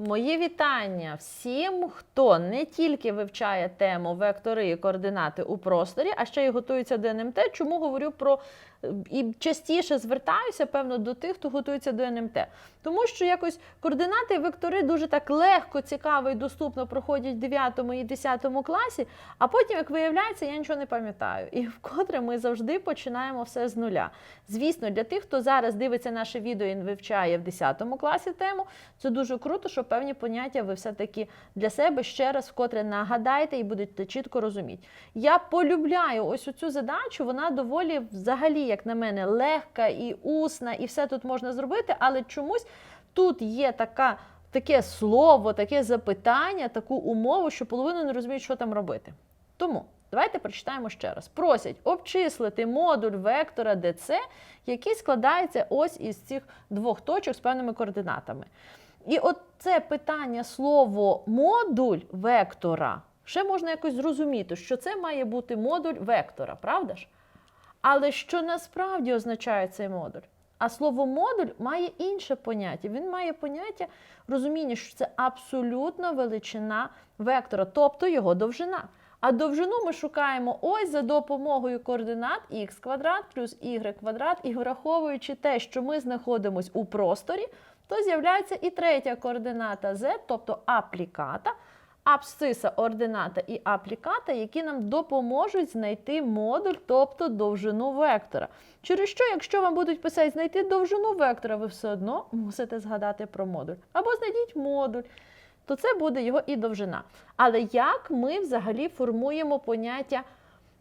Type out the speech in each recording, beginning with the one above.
Мої вітання всім, хто не тільки вивчає тему вектори і координати у просторі, а ще й готується до НМТ. Чому говорю про е, і частіше звертаюся, певно, до тих, хто готується до НМТ. Тому що якось координати і вектори дуже так легко, цікаво і доступно проходять в 9 і 10 класі, а потім, як виявляється, я нічого не пам'ятаю. І вкотре ми завжди починаємо все з нуля. Звісно, для тих, хто зараз дивиться наше відео і вивчає в 10 класі тему, це дуже круто, що певні поняття ви все-таки для себе ще раз вкотре нагадаєте і будете чітко розуміти. Я полюбляю ось цю задачу, вона доволі взагалі, як на мене, легка і усна, і все тут можна зробити, але чомусь тут є така. Таке слово, таке запитання, таку умову, що половину не розуміють, що там робити. Тому давайте прочитаємо ще раз. Просять обчислити модуль вектора DC, який складається ось із цих двох точок з певними координатами. І от це питання слово модуль вектора ще можна якось зрозуміти, що це має бути модуль вектора, правда ж? Але що насправді означає цей модуль? А слово модуль має інше поняття. Він має поняття розуміння, що це абсолютно величина вектора, тобто його довжина. А довжину ми шукаємо ось за допомогою координат х квадрат плюс y квадрат, і враховуючи те, що ми знаходимося у просторі, то з'являється і третя координата z, тобто апліката, абсциса ордината і апліката, які нам допоможуть знайти модуль, тобто довжину вектора. Через що, якщо вам будуть писати знайти довжину вектора, ви все одно мусите згадати про модуль. Або знайдіть модуль, то це буде його і довжина. Але як ми взагалі формуємо поняття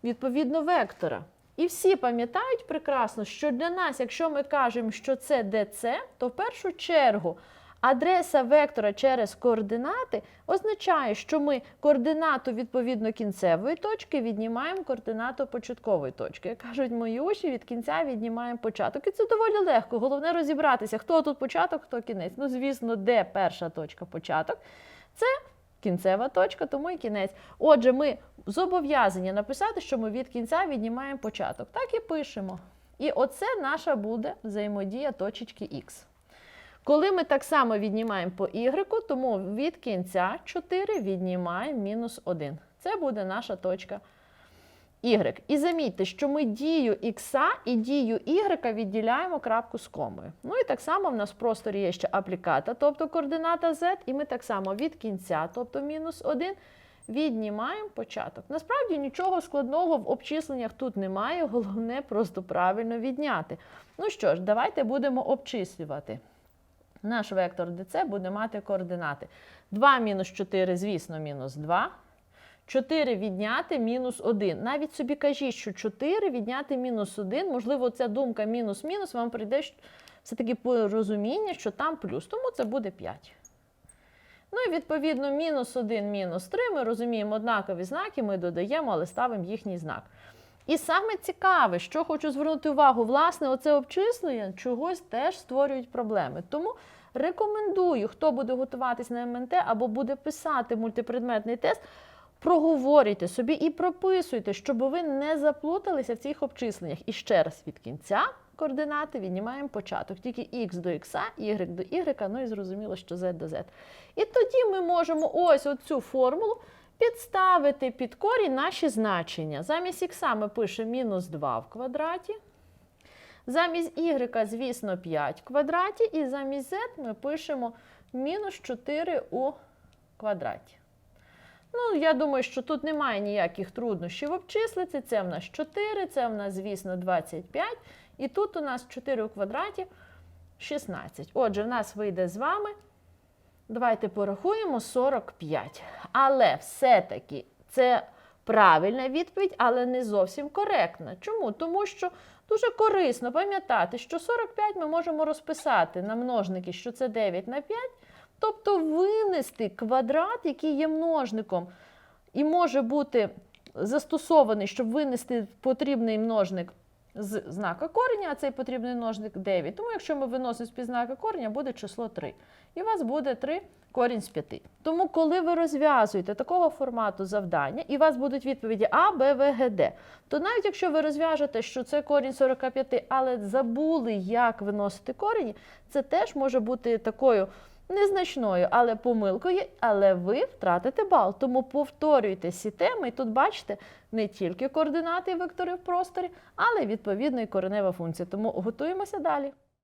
відповідно вектора? І всі пам'ятають прекрасно, що для нас, якщо ми кажемо, що це DC, то в першу чергу адреса вектора через координати означає, що ми координату відповідно кінцевої точки віднімаємо координату початкової точки. Як кажуть мої учні, від кінця віднімаємо початок. І це доволі легко. Головне розібратися, хто тут початок, хто кінець. Ну, звісно, де перша точка початок. Це кінцева точка, тому і кінець. Отже, ми зобов'язані написати, що ми від кінця віднімаємо початок. Так і пишемо. І оце наша буде взаємодія точечки Х. Коли ми так само віднімаємо по y, тому від кінця 4 віднімаємо мінус 1. Це буде наша точка y. І замітьте, що ми дію х і дію y відділяємо крапку з комою. Ну і так само в нас в просторі є ще апліката, тобто координата z, і ми так само від кінця, тобто мінус 1, віднімаємо початок. Насправді нічого складного в обчисленнях тут немає, головне просто правильно відняти. Ну що ж, давайте будемо обчислювати. Наш вектор DC буде мати координати. 2 мінус 4, звісно, мінус 2. 4 відняти мінус 1. Навіть собі кажіть, що 4 відняти мінус 1, можливо, ця думка мінус-мінус вам прийде все-таки порозуміння, що там плюс, тому це буде 5. Ну і відповідно мінус 1, мінус 3, ми розуміємо однакові знаки, ми додаємо, але ставимо їхній знак. І саме цікаве, що хочу звернути увагу, власне, оце обчислення чогось теж створюють проблеми. Тому рекомендую, хто буде готуватись на МНТ або буде писати мультипредметний тест, проговорюйте собі і прописуйте, щоб ви не заплуталися в цих обчисленнях. І ще раз від кінця координати віднімаємо початок. Тільки х до х, y до y, ну і зрозуміло, що z до z. І тоді ми можемо ось оцю формулу підставити під корінь наші значення. Замість х ми пишемо мінус 2 в квадраті. Замість y, звісно, 5 в квадраті, і замість z ми пишемо мінус 4 у квадраті. Ну, я думаю, що тут немає ніяких труднощів обчислити. Це в нас 4, це в нас, звісно, 25. І тут у нас 4 у квадраті 16. Отже, в нас вийде з вами. Давайте порахуємо 45. Але все-таки це правильна відповідь, але не зовсім коректна. Чому? Тому що дуже корисно пам'ятати, що 45 ми можемо розписати на множники, що це 9 на 5, тобто винести квадрат, який є множником, і може бути застосований, щоб винести потрібний множник з знака кореня, а цей потрібний множник 9. Тому якщо ми виносимо з-під знака кореня, буде число 3. І у вас буде 3 корінь з 5. Тому, коли ви розв'язуєте такого формату завдання, і у вас будуть відповіді А, Б, В, Г, Д, то навіть якщо ви розв'яжете, що це корінь 45, але забули, як виносити корені, це теж може бути такою незначною, але помилкою, але ви втратите бал. Тому повторюйте ці теми. І тут бачите не тільки координати і вектори в просторі, але відповідно і коренева функція. Тому готуємося далі.